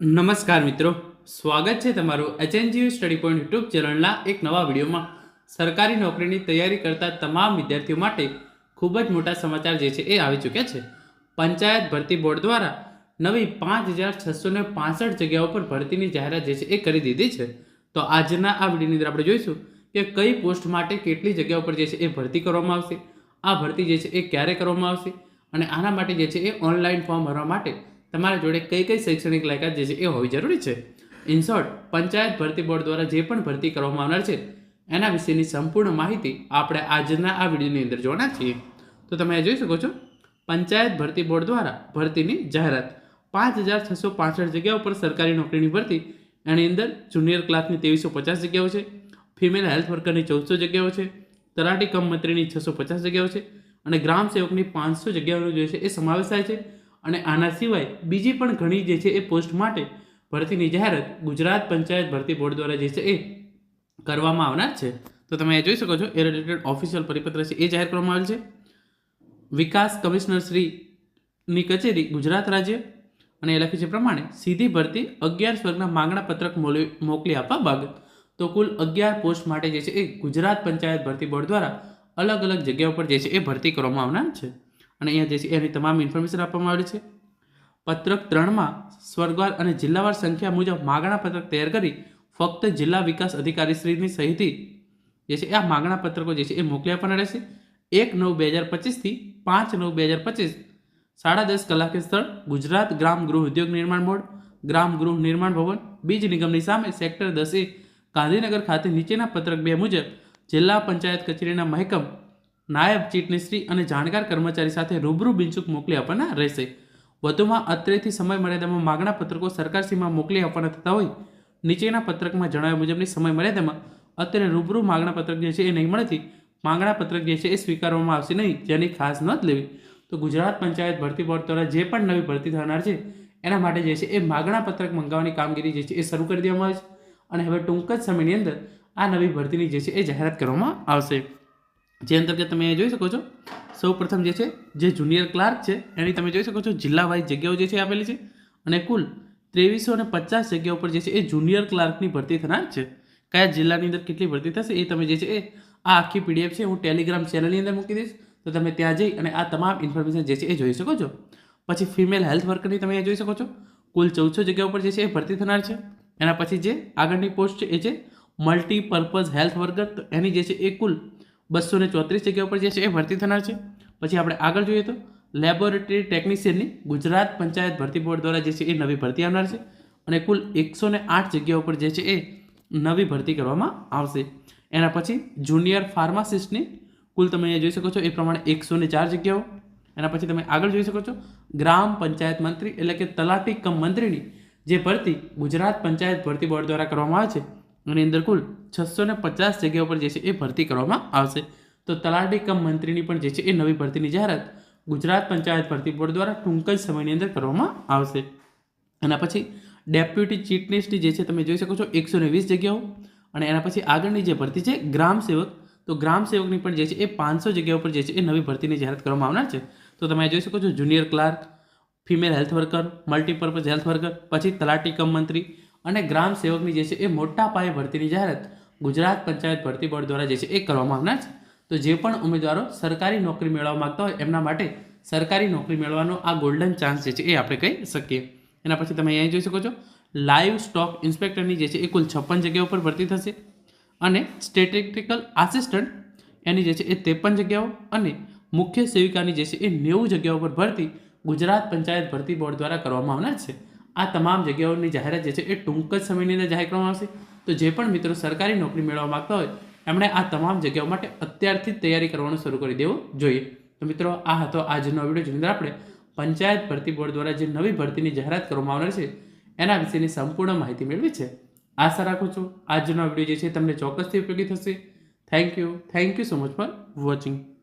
નમસ્કાર મિત્રો. સ્વાગત છે તમારું એચએનજીયુ સ્ટડી પોઈન્ટ યુટ્યુબ ચેનલના એક નવા વિડીયોમાં. સરકારી નોકરીની તૈયારી કરતા તમામ વિદ્યાર્થીઓ માટે ખૂબ જ મોટા સમાચાર જે છે એ આવી ચૂક્યા છે. પંચાયત ભરતી બોર્ડ દ્વારા નવી પાંચ હજાર છસો ને પાસઠ જગ્યાઓ પર ભરતીની જાહેરાત જે છે એ કરી દીધી છે. તો આજના આ વિડીયોની અંદર આપણે જોઈશું કે કઈ પોસ્ટ માટે કેટલી જગ્યાઓ પર જે છે એ ભરતી કરવામાં આવશે, આ ભરતી જે છે એ ક્યારે કરવામાં આવશે અને આના માટે જે છે એ ઓનલાઈન ફોર્મ ભરવા માટે તમારા જોડે કઈ કઈ શૈક્ષણિક લાયકાત જે છે એ હોવી જરૂરી છે? ઇનશોર્ટ પંચાયત ભરતી બોર્ડ દ્વારા જે પણ ભરતી કરવામાં આવનાર છે, એના વિશેની સંપૂર્ણ માહિતી આપણે આજના આ વિડીયોની અંદર જોવાના છીએ. તો તમે જોઈ શકો છો, પંચાયત ભરતી બોર્ડ દ્વારા ભરતીની જાહેરાત. પાંચ હજાર છસો પાસઠ જગ્યાઓ પર સરકારી નોકરીની ભરતી, એની અંદર જુનિયર ક્લાસની ત્રેવીસો પચાસ જગ્યાઓ છે, ફિમેલ હેલ્થ વર્કરની ચૌદસો જગ્યાઓ છે, તલાટી કમ મંત્રીની છસો પચાસ જગ્યાઓ છે, અને ગ્રામ સેવકની પાંચસો જગ્યાઓનો જે છે એ સમાવેશ થાય છે. અને આના સિવાય બીજી પણ ઘણી જે છે એ પોસ્ટ માટે ભરતીની જાહેરાત ગુજરાત પંચાયત ભરતી બોર્ડ દ્વારા જે છે એ કરવામાં આવનાર છે. તો તમે એ જોઈ શકો છો એ રિલેટેડ ઓફિશિયલ પરિપત્ર છે એ જાહેર કરવામાં આવેલ છે. વિકાસ કમિશનર શ્રીની કચેરી ગુજરાત રાજ્ય અને એ લખ્યું છે પ્રમાણે સીધી ભરતી અગિયાર વર્ગના માંગણા પત્રક મોકલી આપવા બાબત તો કુલ અગિયાર પોસ્ટ માટે જે છે એ ગુજરાત પંચાયત ભરતી બોર્ડ દ્વારા અલગ અલગ જગ્યાઓ પર જે છે એ ભરતી કરવામાં આવનાર છે. અને અહીંયા જે છે એની તમામ ઇન્ફોર્મેશન આપવામાં આવેલી છે. પત્રક ત્રણમાં સ્વર્ગવાર અને જિલ્લાવાર સંખ્યા મુજબ માગણા પત્રક તૈયાર કરી ફક્ત જિલ્લા વિકાસ અધિકારી શ્રીની સહીથી જે છે આ માગણા પત્રકો જે છે એ મોકલી આપવાના રહેશે. એક નવ બે હજાર પચીસથી પાંચ નવ બે હજાર પચીસ સાડા દસ કલાકે સ્થળ ગુજરાત ગ્રામ ગૃહ ઉદ્યોગ નિર્માણ બોર્ડ, ગ્રામ ગૃહ નિર્માણ ભવન, બીજ નિગમની સામે સેક્ટર દસે ગાંધીનગર ખાતે નીચેના પત્રક બે મુજબ જિલ્લા પંચાયત કચેરીના મહેકમ નાયબ ચીટનીશ્રી અને જાણકાર કર્મચારી સાથે રૂબરૂ બિનચૂક મોકલી આપવાના રહેશે. વધુમાં અત્રેથી સમય મર્યાદામાં માગણા પત્રકો સરકારશ્રીમાં મોકલી આપવાના થતા હોય, નીચેના પત્રકમાં જણાવ્યા મુજબની સમય મર્યાદામાં અત્યારે રૂબરૂ માગણા પત્રક જે છે એ નહીં મળતી, માગણા પત્રક જે છે એ સ્વીકારવામાં આવશે નહીં, જેની ખાસ નોંધ લેવી. તો ગુજરાત પંચાયત ભરતી બોર્ડ દ્વારા જે પણ નવી ભરતી થનાર છે, એના માટે જે છે એ માગણા પત્રક મંગાવવાની કામગીરી જે છે એ શરૂ કરી દેવામાં આવી છે. અને હવે ટૂંક જ સમયની અંદર આ નવી ભરતીની જે છે એ જાહેરાત કરવામાં આવશે. જે અંતર્ગત તમે જોઈ શકો છો સૌ પ્રથમ જે છે, જે જુનિયર ક્લાર્ક છે, એની તમે જોઈ શકો છો જિલ્લા વાઇઝ જગ્યાઓ જે છે આપેલી છે અને કુલ ત્રેવીસો અને પચાસ જગ્યાઓ પર જે છે એ જુનિયર ક્લાર્કની ભરતી થનાર છે. કયા જિલ્લાની અંદર કેટલી ભરતી થશે એ તમે જે છે એ આ આખી પીડીએફ છે, હું ટેલિગ્રામ ચેનલની અંદર મૂકી દઈશ. તો તમે ત્યાં જઈ અને આ તમામ ઇન્ફોર્મેશન જે છે એ જોઈ શકો છો. પછી ફિમેલ હેલ્થ વર્કરની તમે જોઈ શકો છો, કુલ ચૌદસો જગ્યા ઉપર જે છે એ ભરતી થનાર છે. એના પછી જે આગળની પોસ્ટ છે એ છે મલ્ટીપર્પઝ હેલ્થ વર્કર તો એની જે છે એ કુલ બસો ને ચોત્રીસ જગ્યાઓ ઉપર જે છે એ ભરતી થનાર છે. પછી આપણે આગળ જોઈએ તો લેબોરેટરી ટેકનિશિયનની ગુજરાત પંચાયત ભરતી બોર્ડ દ્વારા જે છે એ નવી ભરતી આવનાર છે અને કુલ એકસો આઠ જગ્યાઓ પર જે છે એ નવી ભરતી કરવામાં આવશે. એના પછી જુનિયર ફાર્માસિસ્ટની કુલ તમે અહીંયા જોઈ શકો છો એ પ્રમાણે એકસો ચાર જગ્યાઓ. એના પછી તમે આગળ જોઈ શકો છો ગ્રામ પંચાયત મંત્રી એટલે કે તલાટી કમ મંત્રીની જે ભરતી ગુજરાત પંચાયત ભરતી બોર્ડ દ્વારા કરવામાં આવે છે. એની અંદર કુલ છસો ને પચાસ જગ્યાઓ પર જે છે એ ભરતી કરવામાં આવશે. તો તલાટી કમ મંત્રીની પણ જે છે એ નવી ભરતીની જાહેરાત ગુજરાત પંચાયત ભરતી બોર્ડ દ્વારા ટૂંક જ સમયની અંદર કરવામાં આવશે. એના પછી ડેપ્યુટી ચીફનિસ્ટની જે છે તમે જોઈ શકો છો એકસો ને વીસ જગ્યાઓ અને એના પછી આગળની જે ભરતી છે ગ્રામ સેવક. તો ગ્રામ સેવકની પણ જે છે એ પાંચસો જગ્યાઓ પર જે છે એ નવી ભરતીની જાહેરાત કરવામાં આવનાર છે. તો તમે જોઈ શકો છો junior clerk, female health worker, multipurpose health worker, પછી તલાટી કમ મંત્રી અને ગ્રામ સેવકની જે છે એ મોટા પાયે ભરતીની જાહેરાત ગુજરાત પંચાયત ભરતી બોર્ડ દ્વારા જે છે એ કરવામાં આવનાર છે. તો જે પણ ઉમેદવારો સરકારી નોકરી મેળવવા માગતા હોય એમના માટે સરકારી નોકરી મેળવવાનો આ ગોલ્ડન ચાન્સ જે છે એ આપણે કહી શકીએ. એના પછી તમે અહીંયા જોઈ શકો છો લાઈવ સ્ટોક ઇન્સ્પેક્ટરની જે છે એ કુલ છપ્પન જગ્યાઓ પર ભરતી થશે અને સ્ટેટિસ્ટિકલ આસિસ્ટન્ટ એની જે છે એ ત્રેપન જગ્યાઓ અને મુખ્ય સેવિકાની જે છે એ નેવું જગ્યાઓ પર ભરતી ગુજરાત પંચાયત ભરતી બોર્ડ દ્વારા કરવામાં આવનાર છે. આ તમામ જગ્યાઓની જાહેરાત જે છે એ ટૂંક જ સમયની અંદર જાહેર કરવામાં આવશે. તો જે પણ મિત્રો સરકારી નોકરી મેળવવા માગતા હોય, એમણે આ તમામ જગ્યાઓ માટે અત્યારથી તૈયારી કરવાનું શરૂ કરી દેવું જોઈએ. તો મિત્રો, આ હતો આજનો વીડિયો, જેની અંદર આપણે પંચાયત ભરતી બોર્ડ દ્વારા જે નવી ભરતીની જાહેરાત કરવામાં આવનાર છે, એના વિશેની સંપૂર્ણ માહિતી મેળવી છે. આશા રાખું છું આજનો વીડિયો જે છે તમને ચોક્કસથી ઉપયોગી થશે. Thank you thank you so much for watching